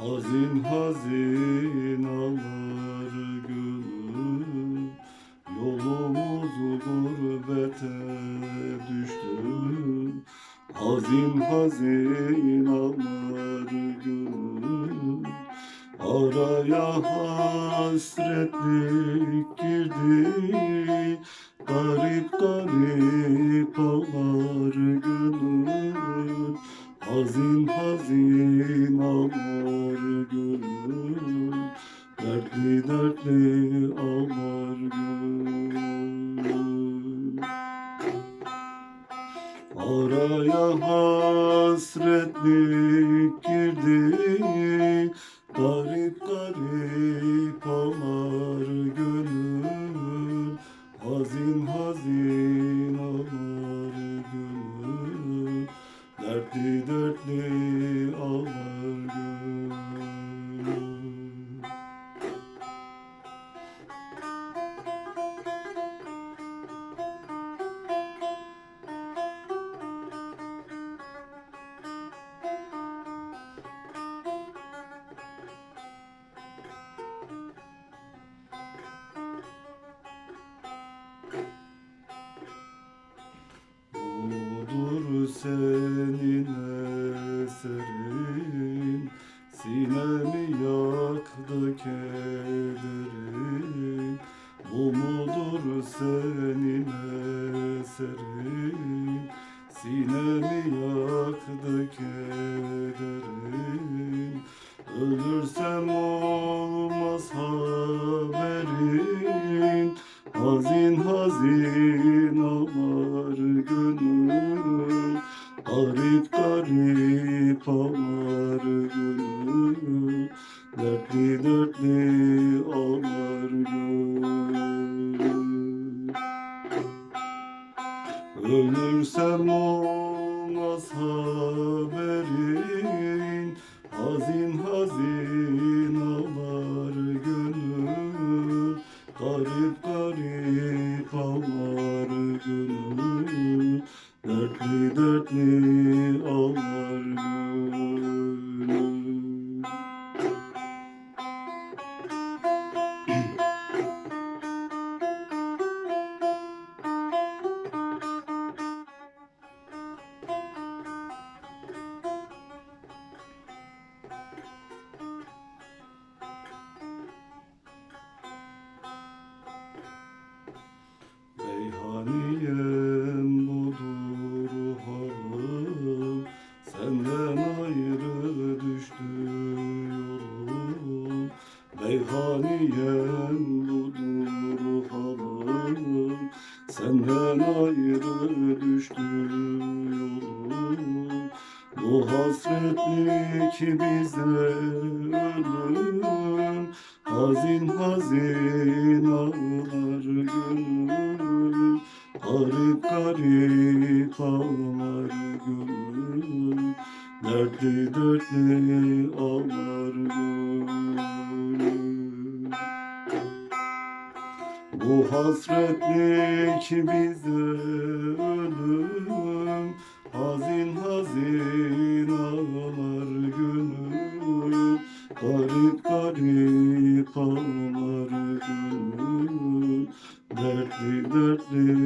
Hazin hazin ağlar gönül Yolumuz gurbete düştü. Hazin hazin ağlar gönül Araya hasretlik girdi. Garip garip ağlar gönül Hazin hazin ağlar Araya hasretlik girdi Garip garip ağlar gönül. Hazin hazin ağlar senin eserin. Sinemi yaktı kederin. Bu mudur senin eserin. Sinemi yaktı kederin. Ölürsem olmaz haberin. Hazin hazin ağlar gönül Garip garip ağlar gönül Dertli dertli ağlar gönül Ölürsem olmaz haberin Dertli dertli ağlar gönül Meyhaniyem budur halim Senden ayrı düştü yolum. Bu hasretlik bize ölüm. Hazin hazin ağlar gönül. Garip garip ağlar gönül. Dertli dertli ağlar gönül Bu hasretli ikimiz ölüm Hazin hazin ağlar gönül Garip garip ağlar gönül Dertli dertli